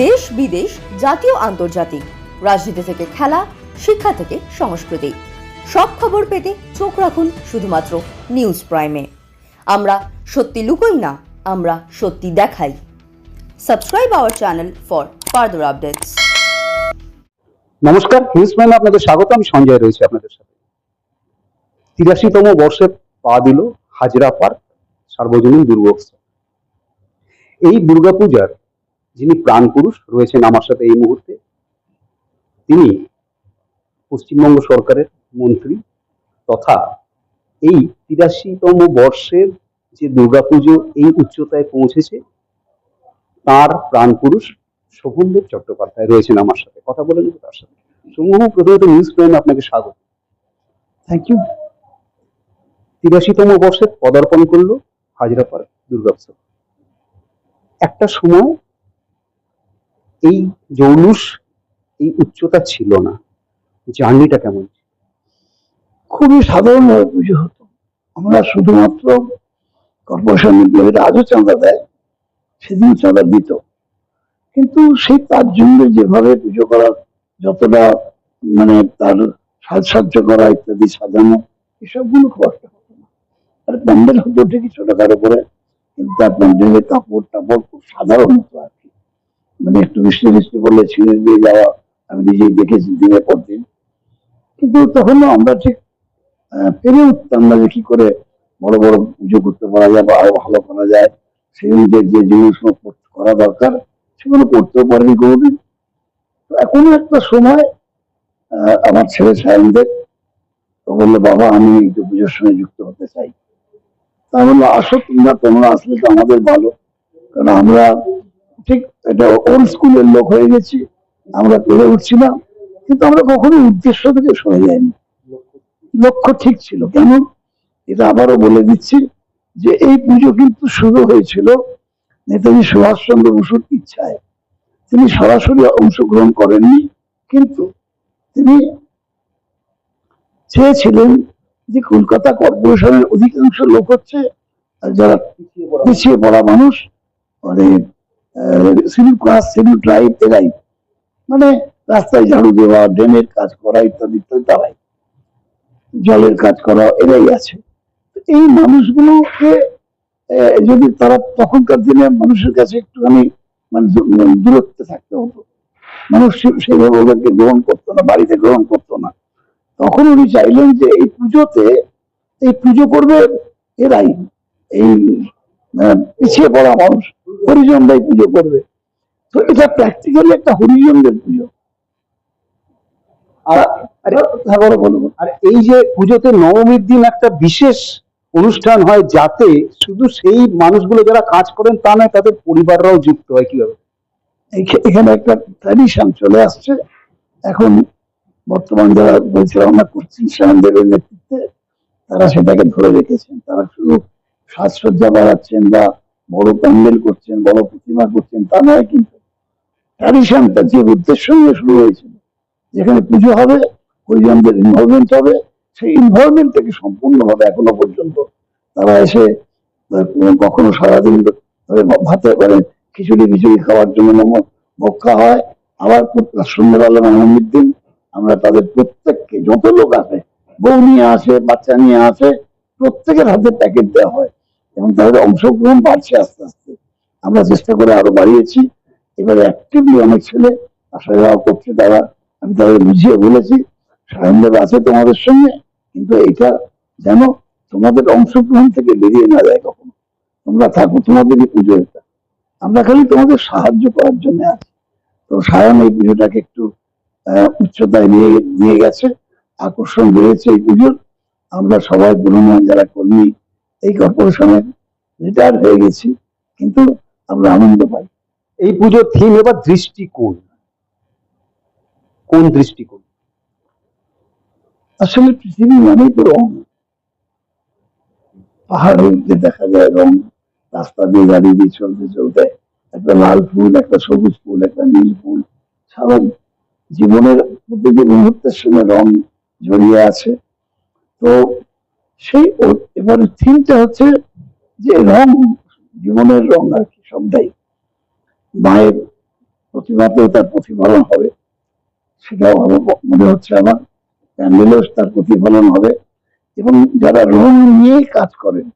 দেশ বিদেশ, জাতীয়, আন্তর্জাতিক। রাজনীতি থেকে খেলা, শিক্ষা থেকে সংস্কৃতি। সব খবর পেতে চোখ রাখুন শুধুমাত্র নিউজ প্রাইমে। আমরা সত্যি লুকোই না, আমরা সত্যি দেখাই। Subscribe our channel for further updates. নমস্কার, নিউজ প্রাইমে আপনাদের স্বাগত, আমি সঞ্জয় রয়েছে আপনাদের সাথে। তিরাশিতম বর্ষে পা দিল হাজরা পার্ক, সার্বজনীন দুর্গোৎসব। এই দুর্গাপূজার যিনি প্রাণ পুরুষ রয়েছেন আমার সাথে এই মুহূর্তে তিনি পশ্চিমবঙ্গ সরকারের মন্ত্রী তথা এই তিরাশিতম বর্ষের যে দুর্গাপুজো এই উচ্চতায় পৌঁছেছে তার প্রাণ পুরুষ শোভনদেব চট্টোপাধ্যায় রয়েছেন আমার সাথে। কথা বলে নেব তার সাথে। সমূহ প্রথমত নিউজ প্রাইমে আপনাকে স্বাগত। থ্যাংক ইউ তিরাশিতম বর্ষে পদার্পণ করল হাজরাপাড়া দুর্গোৎসব একটা সময় এই জৌলুস, এই উচ্চতা ছিল না। জার্নিটা কেমন? খুবই সাধারণভাবে পুজো হতো। আমরা শুধুমাত্র কর্পোরেশন আজও চাঁদা দেয়, সেদিন চাঁদা দিত। কিন্তু সেই তার জন্য যেভাবে পুজো করার যতটা মানে তার সাজসজ্জা করা ইত্যাদি সাজানো, এসবগুলো খুব একটা হতো না। আর প্যান্ডেল হতো ঠিকই ছোটখাটো করে, কিন্তু তার প্যান্ডেলের কাপড় টাপড় খুব সাধারণ হতো আর মানে একটু বৃষ্টি বৃষ্টি করলে ছিঁড়ে দিয়ে যাওয়া, আমি নিজেই দেখেছি দিনের পর দিন। কিন্তু তখন আমরা ঠিক পেরে উঠতাম না যে কি করে বড় বড় পুজো করতে পারা যায় বা আরও ভালো করা যায়। সেই অনুযায়ী যে জিনিসগুলো করা দরকার, সেগুলো করতেও পারিনি কোনোদিন। তো এখনও একটা সময় আমার ছেলে সায়নদের। তো বলল, বাবা, আমি যে পুজোর সঙ্গে যুক্ত হতে চাই। তা বলল আসো, তোমরা তোমরা আসলে তো আমাদের ভালো। কারণ আমরা ঠিক, এটা ওল্ড স্কুলের লোক হয়ে গেছি, আমরা পেরে উঠছি না, কিন্তু আমরা কখনো উদ্দেশ্য থেকে সরে যাইনি। লক্ষ্য ঠিক ছিল, কেন? এটা আবারও বলে দিচ্ছি যে এই পুজো কিন্তু শুরু হয়েছিল নেতাজি সুভাষচন্দ্র বসুর ইচ্ছায়। তিনি সরাসরি অংশগ্রহণ করেননি, কিন্তু তিনি চেয়েছিলেন যে কলকাতা কর্পোরেশনের অধিকাংশ লোক হচ্ছে যারা পিছিয়ে পড়া মানুষ মানে সিভিল ক্লাস সিভিল ট্রাইব এরাই। মানে রাস্তায় ঝাড়ু দেওয়া, ড্রেনের কাজ করা ইত্যাদি ইত্যাদি তারাই। জলের কাজ করা, এরাই আছে। এই মানুষগুলোকে যদি তারা তখনকার দিনে মানুষের কাছে একটুখানি মানে মানে দূরত্বে থাকতে হতো, মানুষ সেইভাবে ওদেরকে গ্রহণ করতো না, বাড়িতে গ্রহণ করতো না, তখন উনি চাইলেন যে এই পুজোতে, এই পুজো করবে এরাই। এই পিছিয়ে পড়া মানুষ হরিজনরাই পুজো করবে। তো এটা প্র্যাকটিক্যালি একটা হরিজনদের পুজো। আর হ্যাঁ। আর এই যে পুজোতে নবমীর দিন একটা বিশেষ অনুষ্ঠান হয় যাতে শুধু সেই মানুষগুলো যারা কাজ করেন তা নয় তাদের পরিবাররাও যুক্ত হয় কীভাবে? এখানে একটা ট্র্যাডিশন চলে আসছে। এখন বর্তমান যারা পরিচালনা করছেন শ্যামদেবের নেতৃত্বে তারা সেটাকে ধরে রেখেছেন। তারা শুধু সাজসজ্জা বাড়াচ্ছেন বা বড় প্যান্ডেল করছেন, বড় প্রতিমা করছেন, তা নয় কিন্তু। ট্র্যাডিশনটা যে উদ্দেশ্য নিয়ে শুরু হয়েছিল, যেখানে পুজো হবে হরিজনদের ইনভলভমেন্ট হবে, সেই ইনভলভমেন্ট থেকে সম্পূর্ণভাবে এখনও পর্যন্ত তারা এসে কখনো সারাদিন ভাতে করে খিচুড়ি খিচুড়ি খাওয়ার জন্য নম- ভক্ষা হয়। আবার সন্ধ্যাবেলা নবমীর দিন আমরা তাদের প্রত্যেককে, যত লোক আসে, বউ নিয়ে আসে, বাচ্চা নিয়ে আসে, প্রত্যেকের হাতে প্যাকেট দেওয়া হয়। এবং তাদের অংশগ্রহণ বাড়ছে আস্তে আস্তে। আমরা চেষ্টা করে আরও বাড়িয়েছি। এবারে অ্যাক্টিভলি অনেক ছেলে আসা যাওয়া করছে তারা। আমি তাদের বুঝিয়ে বলেছি সায়নদেব আছে তোমাদের সঙ্গে, কিন্তু এটা যেন তোমাদের অংশগ্রহণ থেকে বেরিয়ে না যায় কখনো। তোমরা থাকো তোমাদেরই পুজো এটা আমরা খালি তোমাদের সাহায্য করার জন্য আছি। তো সায়ন এই পুজোটাকে একটু উচ্চতায় নিয়ে নিয়ে গেছে। আকর্ষণ বেড়েছে এই পুজোর। আমরা সবাই পুরনো যারা কর্মী এই কর্পোরেশনের রিটায়ার হয়ে গেছি কিন্তু আমরা আনন্দ পাই। এই পুজোর থিম এবার দৃষ্টিকোণ। কোন দৃষ্টিকোণ? আসলে পৃথিবী মানেই তো রং। পাহাড়ের যে দেখা যায় রং রাস্তা দিয়ে গাড়ি দিয়ে চলতে চলতে একটা লাল ফুল একটা সবুজ ফুল একটা নীল ফুল সারা জীবনের প্রতিটি মুহূর্তের সঙ্গে রং জড়িয়ে আছে। তো সেই এবারে থিমটা হচ্ছে যে রং, জীবনের রং আর কি, সবটাই। মায়ের প্রতিমাতেও তার প্রতিফলন হবে, সেটাও আমার মনে হচ্ছে আমার। প্যান্ডেলেও তার প্রতিফলন হবে। এবং যারা রং নিয়ে কাজ করেন,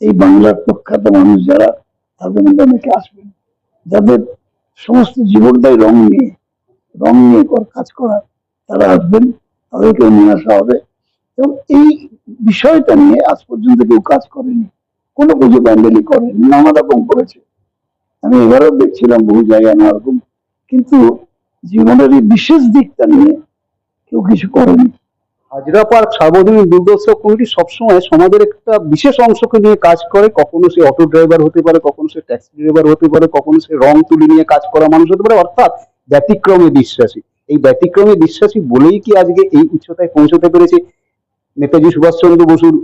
এই বাংলার প্রখ্যাত মানুষ যারা, তাদের মধ্যে অনেকে আসবেন। যাদের সমস্ত জীবনটাই রং নিয়ে রং নিয়ে কাজ করা, তারা আসবেন তাদেরকে নিয়ে আসা হবে। এবং এই বিষয়টা নিয়ে আজ পর্যন্ত কেউ কাজ করেনি, কোনো পুজো প্যান্ডেলই করেনি, নানা রকম করেছে। আমি এবারেও দেখছিলাম বহু জায়গায় নানা রকম, কিন্তু জীবনের এই বিশেষ দিকটা নিয়ে কেউ কিছু করেনি। হাজরা পার্ক সার্বজনীন দুর্গোৎসব কমিটি সবসময় সমাজের একটা বিশেষ অংশকে নিয়ে কাজ করে। কখনো সে অটো ড্রাইভার হতে পারে, কখনো সে ট্যাক্সি ড্রাইভার হতে পারে, কখনো সে রং তুলি নিয়ে কাজ করা মানুষ হতে পারে। অর্থাৎ ব্যতিক্রমে বিশ্বাসী। এই ব্যতিক্রমে বিশ্বাসী বলেই কি আজকে এই উচ্চতায় পৌঁছতে পেরেছে? নেতাজি সুভাষচন্দ্র বসুর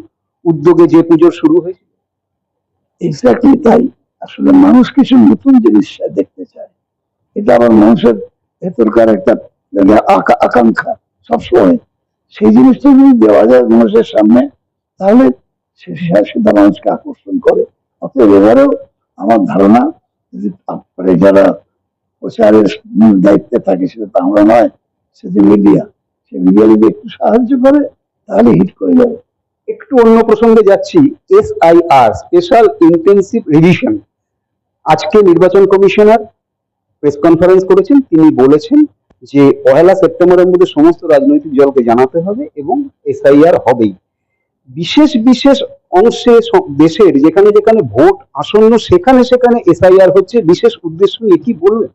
উদ্যোগে যে পুজোর শুরু হয়েছে। এক্স্যাক্টলি তাই। আসলে মানুষ কিছু নতুন জিনিস দেখতে চায়। এটা আবার মানুষের ভেতরকার একটা মানে আকাঙ্ক্ষা সবসময়। সেই জিনিসটা যদি দেওয়া যায় মানুষের সামনে, তাহলে সেটা মানুষকে আকর্ষণ করে। অতএব এবারেও আমার ধারণা আপনারা যারা প্রচারের মূল দায়িত্বে থাকে, সেটা তো আমরা নয় সে যে মিডিয়া সে মিডিয়া যদি একটু সাহায্য করে তাহলে হিট করে যাবে একটু অন্য প্রসঙ্গে যাচ্ছি। এসআইআর স্পেশাল ইন্টেন্সিভ রিভিশন আজকে নির্বাচন কমিশনার প্রেস কনফারেন্স করেছেন। তিনি বলেছেন যে পহেলা সেপ্টেম্বরের মধ্যে সমস্ত রাজনৈতিক দলকে জানাতে হবে এবং এসআইআর হবেই। বিশেষ বিশেষ অংশে দেশের যেখানে যেখানে ভোট আসন্ন, সেখানে সেখানে এসআইআর হচ্ছে। বিশেষ উদ্দেশ্য নিয়ে কি বলবেন?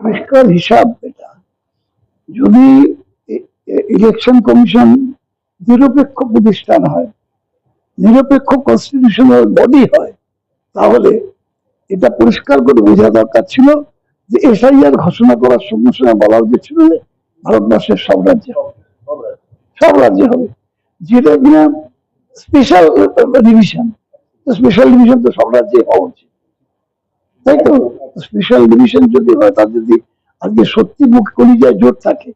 পরিষ্কার হিসাব এটা। যদি ইলেকশন কমিশন নিরপেক্ষ প্রতিষ্ঠান হয়, নিরপেক্ষ কনস্টিটিউশনাল বডি হয়, তাহলে এটা পরিষ্কার করে বোঝা দরকার ছিল যে এসআইআর ঘোষণা করার সঙ্গে সঙ্গে বলা উচিত যে ভারতবর্ষের সব রাজ্যে হবে। সব রাজ্যে হবে। যেটা কিনা স্পেশাল ডিভিশন স্পেশাল ডিভিশন তো সব রাজ্যে হওয়া উচিত। তাই তো? স্পেশাল ডিভিশন যদি হয়, তার যদি আজকে সত্যি মুখ কলিজায় জোর থাকে,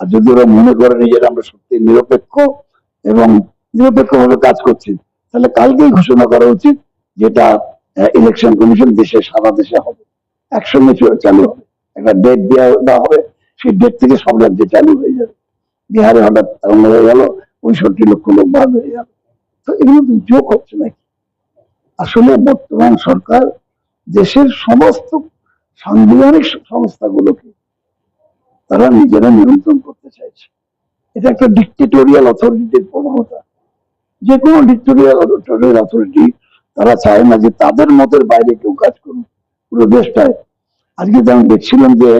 আর যদি ওরা মনে করে নিজেরা আমরা সত্যি নিরপেক্ষ এবং নিরপেক্ষ ভাবে কাজ করছি। তাহলে কালকেই ঘোষণা করা উচিত যেটা ইলেকশন কমিশন দেশে, সারা দেশে হবে। একসঙ্গে চালু হবে। একটা ডেট দেওয়া হবে, সেই ডেট থেকে সব রাজ্যে চালু হয়ে যাবে। বিহারে হঠাৎ এমন হয়ে গেল, পঁয়ষট্টি লক্ষ লোক বাদ হয়ে গেল। তো এগুলো তো যোগ হচ্ছে নাকি? আসলে বর্তমান সরকার দেশের সমস্ত সাংবিধানিক সংস্থাগুলোকে তারা নিজেরা নিয়ন্ত্রণ করতে চাইছে। এটা একটা ডিক্টেটোরিয়াল অথরিটির প্রবণতা যে কোনো ডিক্টোরিয়াল অথরিটি তারা চায় না যে তাদের মতের বাইরে কেউ কাজ করুক, পুরো দেশটায়। আজকে আমি দেখছিলাম যে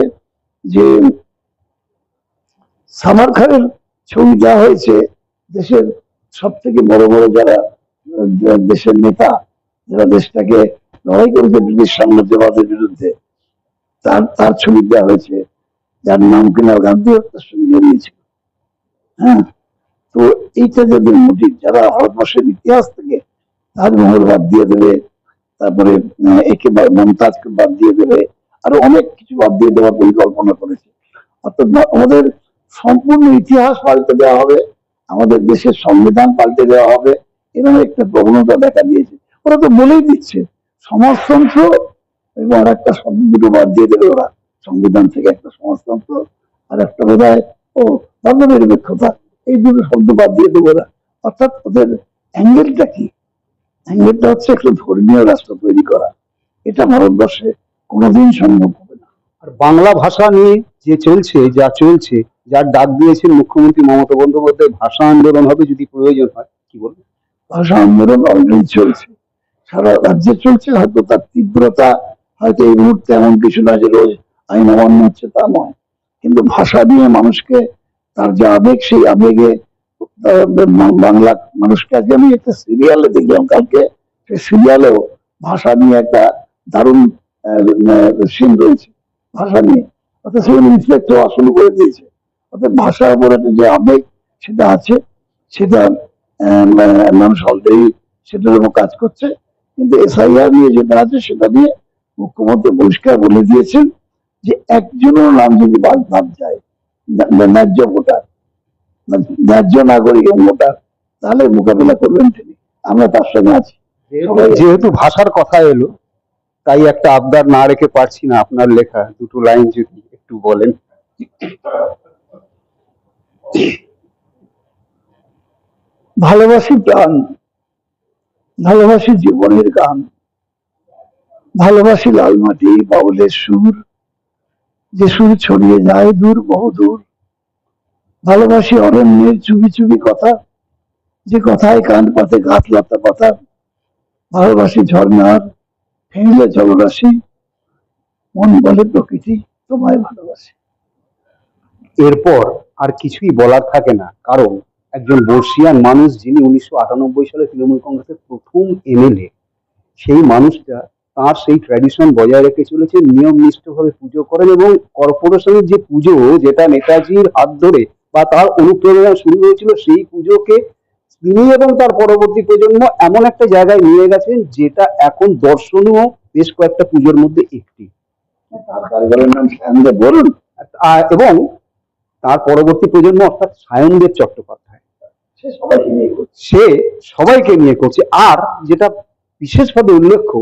যে সামার খানের ছবি দেওয়া হয়েছে, দেশের সব থেকে বড় বড় যারা দেশের নেতা, যারা দেশটাকে লড়াই করেছে ব্রিটিশ সাম্রাজ্যবাদের বিরুদ্ধে, তার তার ছবি দেওয়া হয়েছে, যার নাম কিনা গান্ধী হত্যার সঙ্গে জড়িয়েছিল হ্যাঁ? তো এইটা যদি মোটিভ যারা ভারতবর্ষের ইতিহাস থেকে তাজমহল বাদ দিয়ে দেবে, তারপরে একে মমতাজকে বাদ দিয়ে দেবে, আরও অনেক কিছু বাদ দিয়ে দেওয়ার পরিকল্পনা করেছে। অর্থাৎ আমাদের সম্পূর্ণ ইতিহাস পাল্টে দেওয়া হবে, আমাদের দেশের সংবিধান পাল্টে দেওয়া হবে, এরকম একটা প্রবণতা দেখা দিয়েছে। ওরা তো বলেই দিচ্ছে, সমাজতন্ত্র এবং আর একটা শব্দ দুটো বাদ দিয়ে দেবে ওরা। সংবিধান থেকে একটা সমাজতন্ত্র আর একটা বোধ ও ধর্ম নিরপেক্ষতা এই দুটো শব্দ বাদ দিয়ে দেবে ওরা অর্থাৎ ওদের অ্যাঙ্গেলটা কি? অ্যাঙ্গেলটা হচ্ছে একটা ধর্মীয় রাষ্ট্র তৈরি করা। এটা ভারতবর্ষে কোনোদিন সম্ভব হবে না। আর বাংলা ভাষা নিয়ে যে চলছে যা চলছে যার ডাক দিয়েছেন মুখ্যমন্ত্রী মমতা বন্দ্যোপাধ্যায় ভাষা আন্দোলন হবে যদি প্রয়োজন হয় কি বলবেন? ভাষা আন্দোলন অলরেডি চলছে। সারা রাজ্যে চলছে হয়তো তার তীব্রতা হয়তো এই মুহূর্তে এমন কিছু না যে রোজ আইন অমান্য হচ্ছে তা নয়। কিন্তু ভাষা দিয়ে মানুষকে তার যে আবেগ, সেই আবেগে বাংলা মানুষকে আজকে আমি একটা সিরিয়ালে দেখলাম কালকে। সেই সিরিয়ালেও ভাষা নিয়ে একটা দারুণ সিন রয়েছে, ভাষা নিয়ে। অর্থাৎ রিফ্লেক্ট হওয়া শুরু করে দিয়েছে। অর্থাৎ ভাষার উপর একটা যে আবেগ, সেটা আছে, সেটা মানে মানুষ অলরেডি সেটার উপর কাজ করছে। কিন্তু এসআইআর নিয়ে যেটা আছে, সেটা নিয়ে মুখ্যমন্ত্রী পরিষ্কার বলে দিয়েছেন যে একজনের নাম যদি বাদ বাদ যায় ন্যায্য ভোটার ন্যায্য নাগরিক ভোটার তাহলে মোকাবিলা করবেন তিনি। আমরা তার সঙ্গে আছি। যেহেতু ভাষার কথা এলো তাই একটা আবদার না রেখে পারছি না আপনার লেখা দুটো লাইন যদি একটু বলেন। ভালোবাসি প্রাণ ভালোবাসি জীবনের গান ভালোবাসি লাল মাটি বাউলের সুর যে সুর ছড়িয়ে যায় দূর, বহু দূর। ভালোবাসি অরণ্যের চুবি চুবি কথা, যে কথায় কান পাতে গাছ লতা পাতা। ভালোবাসি ঝর্ণার ফেঁড়ে জলরাশি, মন বলে প্রকৃতি, তোমায় ভালোবাসি। এরপর আর কিছুই বলার থাকে না, কারণ একজন বর্ষিয়ান মানুষ যিনি উনিশশো আটানব্বই সালে তৃণমূল কংগ্রেসের প্রথম এমএলএ সেই মানুষটা তার সেই ট্র্যাডিশন বজায় রেখে চলেছে নিয়ম নিষ্ঠভাবে পুজো করেন এবং কর্পোরেশনের যে পুজো যেটা নেতাজির হাত ধরে বা তার অনুপ্রেরণা শুরু হয়েছিল সেই পুজোকে তিনি এবং তার পরবর্তী প্রজন্ম এমন একটা জায়গায় নিয়ে গেছেন যেটা এখন দর্শনীয় বেশ কয়েকটা পুজোর মধ্যে একটি। বলুন এবং তার পরবর্তী প্রজন্ম অর্থাৎ সায়নদেব চট্টোপাধ্যায়। সে সবাইকে নিয়ে করছে। আর যেটা বিশেষভাবে উল্লেখ্য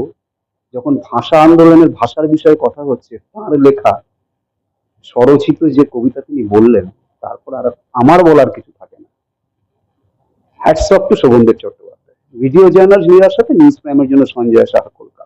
যখন ভাষা আন্দোলনের ভাষার বিষয়ে কথা হচ্ছে, তার লেখা, স্বরচিত যে কবিতা তিনি বললেন, তারপর আর আমার বলার কিছু থাকে না। Hats off to Sovandeb Chattopadhyay. Video journal নিরার সাথে নিউজ প্রাইমের জন্য সঞ্জয় সাহা কলকাতা।